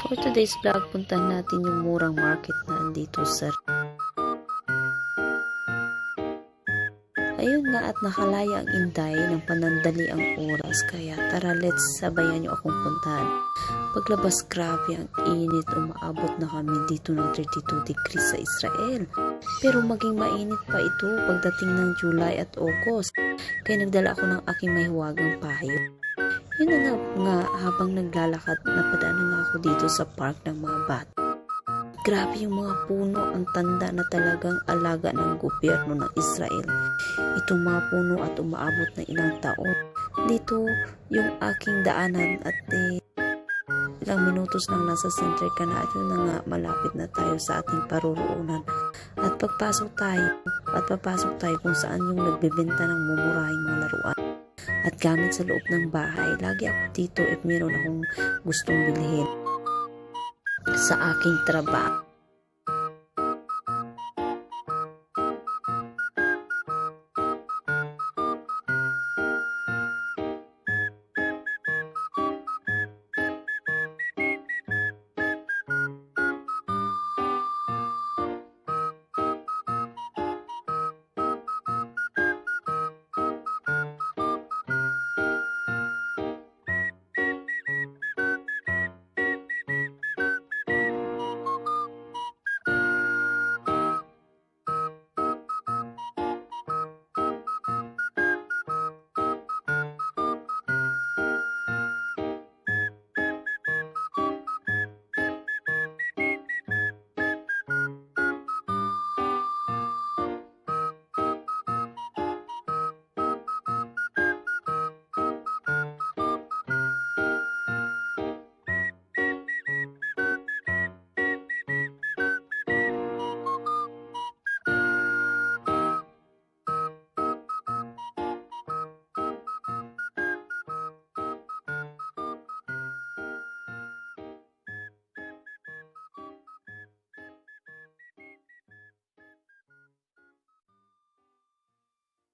For today's vlog, puntahan natin yung murang market na andito sa Ayun nga at nakalaya ang inday ng panandali ang oras kaya tara let's sabayan niyo akong puntahan. Paglabas grabe ang init umaabot na kami dito ng 32 degrees sa Israel. Pero maging mainit pa ito pagdating ng July at August kaya nagdala ako ng aking mahiwagang payo. Yun na nga, nga habang naglalakad napadaanan nga ako dito sa park ng mga bata. Grabe yung mga puno, ang tanda na talagang alaga ng gobyerno ng Israel. Itong mga puno at umaabot na ilang taon. Dito yung aking daanan at eh, ilang minutos lang nasa center ka na at yun na nga malapit na tayo sa ating paruroonan. At pagpasok tayo, at papasok tayo kung saan yung nagbebenta ng mumurahing mga laruan. At gamit sa loob ng bahay, lagi ako dito if meron akong gustong bilhin sa aking trabaho.